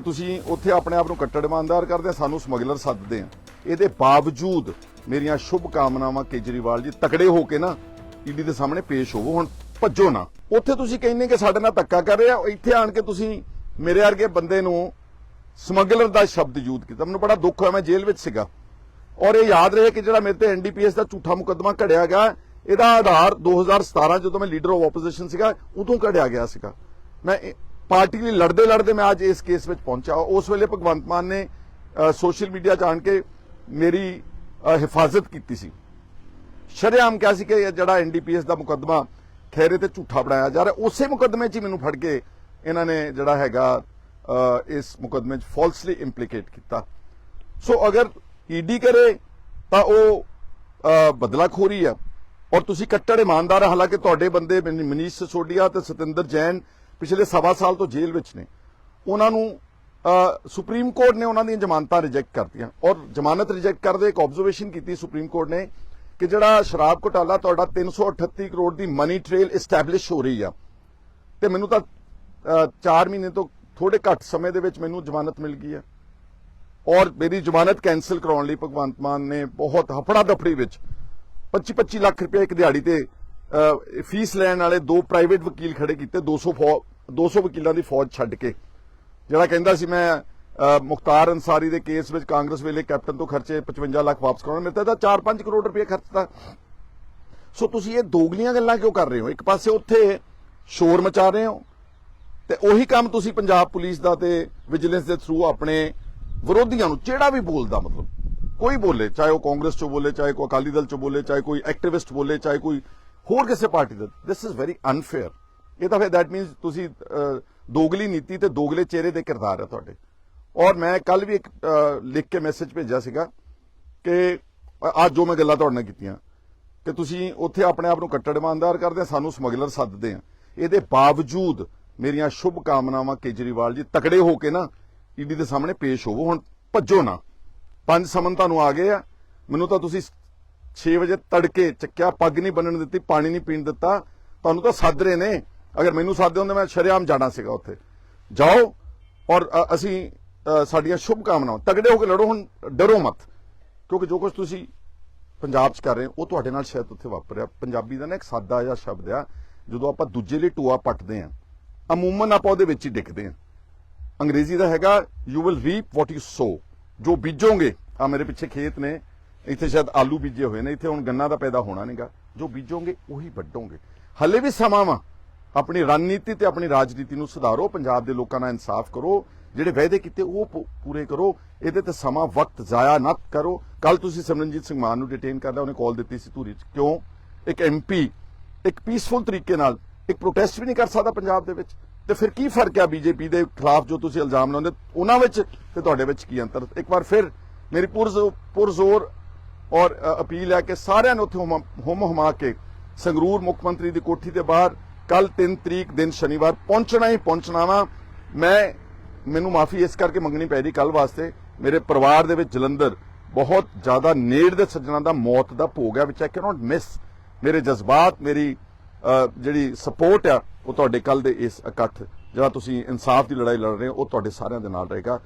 ਤੇ ਤੁਸੀਂ ਉੱਥੇ ਆਪਣੇ ਆਪ ਨੂੰ ਕੱਟੜ ਇਮਾਨਦਾਰ ਕਰਦੇ ਸਾਨੂੰ ਸਮਗਲਰ ਸੱਦਦੇ ਆ। ਇਹਦੇ ਬਾਵਜੂਦ ਮੇਰੀਆਂ ਸ਼ੁਭ ਕਾਮਨਾਵਾਂ ਕੇਜਰੀਵਾਲ ਜੀ ਤਕੜੇ ਹੋ ਕੇ ਨਾ ਈਡੀ ਦੇ ਸਾਹਮਣੇ ਪੇਸ਼ ਹੋਵੋ, ਹੁਣ ਭੱਜੋ ਨਾ। ਉੱਥੇ ਤੁਸੀਂ ਕਹਿੰਦੇ ਕਿ ਸਾਡੇ ਨਾਲ ਧੱਕਾ ਕਰ ਰਿਹਾ ਇੱਥੇ ਆਣ ਕੇ ਤੁਸੀਂ ਮੇਰੇ ਵਰਗੇ ਬੰਦੇ ਨੂੰ ਸਮਗਲਰ ਦਾ ਸ਼ਬਦ ਯੂਜ਼ ਕੀਤਾ। ਮੈਨੂੰ ਬੜਾ ਦੁੱਖ ਹੋਇਆ, ਮੈਂ ਜੇਲ੍ਹ ਵਿੱਚ ਸੀਗਾ। ਔਰ ਇਹ ਯਾਦ ਰਹੇ ਕਿ ਜਿਹੜਾ ਮੇਰੇ ਤੇ ਐਨਡੀਪੀਐਸ ਦਾ ਝੂਠਾ ਮੁਕੱਦਮਾ ਘੜਿਆ ਗਿਆ, ਇਹਦਾ ਆਧਾਰ 2017 ਜਦੋਂ ਮੈਂ ਲੀਡਰ ਆਫ ਆਪੋਜੀਸ਼ਨ ਸੀਗਾ, ਉਦੋਂ ਘੜਿਆ ਗਿਆ ਸੀਗਾ। ਮੈਂ ਪਾਰਟੀ ਲਈ ਲੜਦੇ ਲੜਦੇ ਮੈਂ ਅੱਜ ਇਸ ਕੇਸ ਵਿੱਚ ਪਹੁੰਚਾ ਉਸ ਵੇਲੇ ਭਗਵੰਤ ਮਾਨ ਨੇ ਸੋਸ਼ਲ ਮੀਡੀਆ 'ਚ ਆਣ ਕੇ ਮੇਰੀ ਹਿਫਾਜ਼ਤ ਕੀਤੀ ਸੀ। ਸ਼ਰੇਆਮ ਕਿਹਾ ਸੀ ਕਿ ਇਹ ਜਿਹੜਾ ਐਨਡੀਪੀਐਸ ਦਾ ਮੁਕੱਦਮਾ ਖੈਰੇ ਤੇ ਝੂਠਾ ਬਣਾਇਆ ਜਾ ਰਿਹਾ ਉਸੇ ਮੁਕੱਦਮੇ 'ਚ ਹੀ ਮੈਨੂੰ ਫੜ ਕੇ ਇਹਨਾਂ ਨੇ ਜਿਹੜਾ ਹੈਗਾ ਇਸ ਮੁਕੱਦਮੇ 'ਚ ਫਾਲਸਲੀ ਇੰਪਲੀਕੇਟ ਕੀਤਾ। ਸੋ ਅਗਰ ਈਡੀ ਕਰੇ ਤਾਂ ਉਹ ਅ, ਬਦਲਾਖੋਰੀ ਆ। ਔਰ ਤੁਸੀਂ ਕੱਟੜ ਇਮਾਨਦਾਰ ਹਾਲਾਂਕਿ ਤੁਹਾਡੇ ਬੰਦੇ ਮਨੀਸ਼ ਸਿਸੋਡੀਆ ਤੇ ਸਤਿੰਦਰ ਜੈਨ ਪਿਛਲੇ ਸਵਾ ਸਾਲ ਤੋਂ ਜੇਲ੍ਹ ਵਿੱਚ ਨੇ। ਉਹਨਾਂ ਨੂੰ ਸੁਪਰੀਮ ਕੋਰਟ ਨੇ ਉਹਨਾਂ ਦੀਆਂ ਜ਼ਮਾਨਤਾਂ ਰਿਜੈਕਟ ਕਰਤੀਆਂ। ਔਰ ਜ਼ਮਾਨਤ ਰਿਜੈਕਟ ਕਰਦੇ ਇੱਕ ਆਬਜ਼ਰਵੇਸ਼ਨ ਕੀਤੀ ਸੁਪਰੀਮ ਕੋਰਟ ਨੇ ਕਿ ਜਿਹੜਾ ਸ਼ਰਾਬ ਘੁਟਾਲਾ ਤੁਹਾਡਾ 338 ਕਰੋੜ ਦੀ ਮਨੀ ਟ੍ਰੇਲ ਐਸਟੈਬਲਿਸ਼ ਹੋ ਰਹੀ ਆ। ਤੇ ਮੈਨੂੰ ਤਾਂ 4 ਮਹੀਨੇ ਤੋਂ ਥੋੜੇ ਘੱਟ ਸਮੇਂ ਦੇ ਵਿੱਚ ਮੈਨੂੰ ਜ਼ਮਾਨਤ ਮਿਲ ਗਈ ਹੈ ਔਰ ਮੇਰੀ ਜ਼ਮਾਨਤ ਕੈਨਸਲ ਕਰਾਉਣ ਲਈ ਭਗਵੰਤ ਮਾਨ ਨੇ ਬਹੁਤ ਹਫੜਾ ਦਫੜੀ ਵਿੱਚ 25-25 ਲੱਖ ਰੁਪਏ ਇੱਕ ਦਿਹਾੜੀ ਤੇ ਫੀਸ ਲੈਣ ਵਾਲੇ ਦੋ ਪ੍ਰਾਈਵੇਟ ਵਕੀਲ ਖੜੇ ਕੀਤੇ 200 ਫੌ- 200 ਵਕੀਲਾਂ ਦੀ ਫੌਜ ਛੱਡ ਕੇ। ਜਿਹੜਾ ਕਹਿੰਦਾ ਸੀ ਮੈਂ ਮੁਖਤਾਰ ਅੰਸਾਰੀ ਦੇ ਕੇਸ ਵਿੱਚ ਕਾਂਗਰਸ ਵੇਲੇ ਕੈਪਟਨ ਤੋਂ ਖਰਚੇ 55 ਲੱਖ ਵਾਪਸ ਕਰਾਉਣਾ, ਮੇਰੇ ਤਾਂ 4-5 ਕਰੋੜ ਰੁਪਏ ਖਰਚਤਾ ਸੋ ਤੁਸੀਂ ਇਹ ਦੋਗਲੀਆਂ ਗੱਲਾਂ ਕਿਉਂ ਕਰ ਰਹੇ ਹੋ? ਇੱਕ ਪਾਸੇ ਉੱਥੇ ਸ਼ੋਰ ਮਚਾ ਰਹੇ ਹੋ, ਤੇ ਉਹੀ ਕੰਮ ਤੁਸੀਂ ਪੰਜਾਬ ਪੁਲਿਸ ਦਾ ਤੇ ਵਿਜੀਲੈਂਸ ਦੇ ਥਰੂ ਆਪਣੇ ਵਿਰੋਧੀਆਂ ਨੂੰ ਜਿਹੜਾ ਵੀ ਬੋਲਦਾ ਮਤਲਬ, ਕੋਈ ਬੋਲੇ, ਚਾਹੇ ਉਹ ਕਾਂਗਰਸ ਚੋਂ ਬੋਲੇ, ਚਾਹੇ ਕੋਈ ਅਕਾਲੀ ਦਲ ਚੋਂ ਬੋਲੇ, ਚਾਹੇ ਕੋਈ ਐਕਟਿਵਿਸਟ ਬੋਲੇ, ਚਾਹੇ ਕੋਈ ਹੋਰ ਕਿਸੇ ਪਾਰਟੀ ਦਾ ਦਿਸ ਇਜ਼ ਵੈਰੀ ਅਨਫੇਅਰ ਇਹ ਤਾਂ ਫਿਰ ਦੈਟ ਮੀਨਸ ਤੁਸੀਂ ਦੋਗਲੀ ਨੀਤੀ ਤੇ ਦੋਗਲੇ ਚਿਹਰੇ ਦੇ ਕਿਰਦਾਰ ਆ ਤੁਹਾਡੇ। ਔਰ ਮੈਂ ਕੱਲ ਵੀ ਇੱਕ ਲਿਖ ਕੇ ਮੈਸੇਜ ਭੇਜਿਆ ਸੀਗਾ ਕਿ ਅੱਜ ਜੋ ਮੈਂ ਗੱਲਾਂ ਤੁਹਾਡੇ ਨਾਲ ਕੀਤੀਆਂ, ਕਿ ਤੁਸੀਂ ਉੱਥੇ ਆਪਣੇ ਆਪ ਨੂੰ ਕੱਟੜ ਇਮਾਨਦਾਰ ਕਰਦੇ ਆ, ਸਾਨੂੰ ਸਮਗਲਰ ਸੱਦਦੇ ਆ। ਇਹਦੇ ਬਾਵਜੂਦ ਮੇਰੀਆਂ ਸ਼ੁਭ ਕਾਮਨਾਵਾਂ ਕੇਜਰੀਵਾਲ ਜੀ ਤਕੜੇ ਹੋ ਕੇ ਨਾ ਈਡੀ ਦੇ ਸਾਹਮਣੇ ਪੇਸ਼ ਹੋਵੋ। ਹੁਣ ਭੱਜੋ ਨਾ। ਪੰਜ ਸਮਨ ਤੁਹਾਨੂੰ ਆ ਗਏ ਆ। ਮੈਨੂੰ ਤਾਂ ਤੁਸੀਂ 6 ਵਜੇ ਤੜਕੇ ਚੱਕਿਆ, ਪੱਗ ਨਹੀਂ ਬੰਨਣ ਦਿੱਤੀ, ਪਾਣੀ ਨਹੀਂ ਪੀਣ ਦਿੱਤਾ। ਤੁਹਾਨੂੰ ਤਾਂ ਸੱਦ ਰਹੇ ਨੇ। ਅਗਰ ਮੈਨੂੰ ਸੱਦਦੇ ਹੁੰਦੇ ਮੈਂ ਸ਼ਰੇਆਮ ਜਾਣਾ ਸੀਗਾ ਉੱਥੇ। ਜਾਓ ਔਰ ਅਸੀਂ ਸਾਡੀਆਂ ਸ਼ੁਭ ਕਾਮਨਾਵਾਂ ਤਗੜੇ ਹੋ ਕੇ ਲੜੋ, ਹੁਣ ਡਰੋ ਮਤ। ਕਿਉਂਕਿ ਜੋ ਕੁਝ ਤੁਸੀਂ ਪੰਜਾਬ 'ਚ ਕਰ ਰਹੇ ਹੋ, ਉਹ ਤੁਹਾਡੇ ਨਾਲ ਸ਼ਾਇਦ ਉੱਥੇ ਵਾਪਰਿਆ। ਪੰਜਾਬੀ ਦਾ ਨਾ ਇੱਕ ਸਾਦਾ ਜਿਹਾ ਸ਼ਬਦ ਆ, ਜਦੋਂ ਆਪਾਂ ਦੂਜੇ ਲਈ ਟੂਆ ਪੱਟਦੇ ਆ ਅਮੂਮਨ ਆਪਾਂ ਉਹਦੇ ਵਿੱਚ ਹੀ ਡਿੱਗਦੇ ਆ ਅੰਗਰੇਜ਼ੀ ਦਾ ਹੈਗਾ you will reap what you sow ਜੋ ਬੀਜੋਗੇ ਆ ਮੇਰੇ ਪਿੱਛੇ ਖੇਤ ਨੇ, ਇੱਥੇ ਸ਼ਾਇਦ ਆਲੂ ਬੀਜੇ ਹੋਏ ਨੇ, ਇੱਥੇ ਹੁਣ ਗੰਨਾ ਦਾ ਪੈਦਾ ਹੋਣਾ ਨਹੀਂਗਾ ਜੋ ਬੀਜੋਗੇ, ਉਹੀ ਵੱਢੋਗੇ। ਹੱਲੇ ਵੀ ਸਮਾਂ ਵਾ। ਆਪਣੀ ਰਣਨੀਤੀ ਤੇ ਆਪਣੀ ਰਾਜਨੀਤੀ ਨੂੰ ਸੁਧਾਰੋ, ਪੰਜਾਬ ਦੇ ਲੋਕਾਂ ਨਾਲ ਇਨਸਾਫ ਕਰੋ, ਜਿਹੜੇ ਵਾਅਦੇ ਕੀਤੇ ਉਹ ਪੂਰੇ ਕਰੋ, ਇਹਦੇ ਤੇ ਸਮਾਂ ਵਕਤ ਜ਼ਾਇਆ ਨਾ ਕਰੋ। ਕੱਲ ਤੁਸੀਂ ਸਿਮਰਨਜੀਤ ਸਿੰਘ ਮਾਨ ਨੂੰ ਡਿਟੇਨ ਕਰਦਾ, ਉਹਨੇ ਕਾਲ ਦਿੱਤੀ ਸੀ ਧੂਰੀ 'ਚ। ਕਿਉਂ? ਇੱਕ ਐਮਪੀ ਇੱਕ ਪੀਸਫੁਲ ਤਰੀਕੇ ਨਾਲ, ਇੱਕ ਪ੍ਰੋਟੈਸਟ ਵੀ ਨਹੀਂ ਕਰ ਸਕਦਾ ਪੰਜਾਬ ਦੇ ਵਿੱਚ। ਤੇ ਫਿਰ ਕੀ ਫ਼ਰਕ ਹੈ ਬੀਜੇਪੀ ਦੇ ਖਿਲਾਫ ਜੋ ਤੁਸੀਂ ਇਲਜ਼ਾਮ ਲਾਉਂਦੇ? ਉਹਨਾਂ ਵਿੱਚ ਤੇ ਤੁਹਾਡੇ ਵਿੱਚ ਕੀ ਅੰਤਰ? ਇੱਕ ਵਾਰ ਫਿਰ ਮੇਰੀ ਪੁਰਜ਼ੋ- ਪੁਰਜ਼ੋਰ ਔਰ ਅਪੀਲ ਹੈ ਕਿ ਸਾਰਿਆਂ ਨੂੰ ਉੱਥੇ ਹੁਮ ਹੁਮ, ਹੁਮਾ ਕੇ ਸੰਗਰੂਰ ਮੁੱਖ ਮੰਤਰੀ ਦੀ ਕੋਠੀ ਦੇ ਬਾਹਰ ਕੱਲ 3 ਤਰੀਕ ਦਿਨ ਸ਼ਨੀਵਾਰ ਪਹੁੰਚਣਾ ਹੀ ਪਹੁੰਚਣਾ ਵਾ। ਮੈਂ, ਮੈਨੂੰ ਮਾਫੀ ਇਸ ਕਰਕੇ ਮੰਗਣੀ ਪੈ ਰਹੀ ਕੱਲ ਵਾਸਤੇ। ਮੇਰੇ ਪਰਿਵਾਰ ਦੇ ਵਿੱਚ ਜਲੰਧਰ ਬਹੁਤ ਜ਼ਿਆਦਾ ਨੇੜ ਦੇ ਸੱਜਣਾ ਦਾ ਮੌਤ ਦਾ ਭੋਗ ਹੈ ਵਿਚ ਆਈ ਕੈਨੋਟ ਮਿਸ ਮੇਰੇ ਜਜ਼ਬਾਤ, ਮੇਰੀ ਜਿਹੜੀ ਸਪੋਰਟ ਆ, ਉਹ ਤੁਹਾਡੇ ਕੱਲ ਦੇ ਇਸ ਇਕੱਠ, ਜਿਹੜਾ ਤੁਸੀਂ ਇਨਸਾਫ ਦੀ ਲੜਾਈ ਲੜ ਰਹੇ ਹੋ, ਉਹ ਤੁਹਾਡੇ ਸਾਰਿਆਂ ਦੇ ਨਾਲ ਰਹੇਗਾ।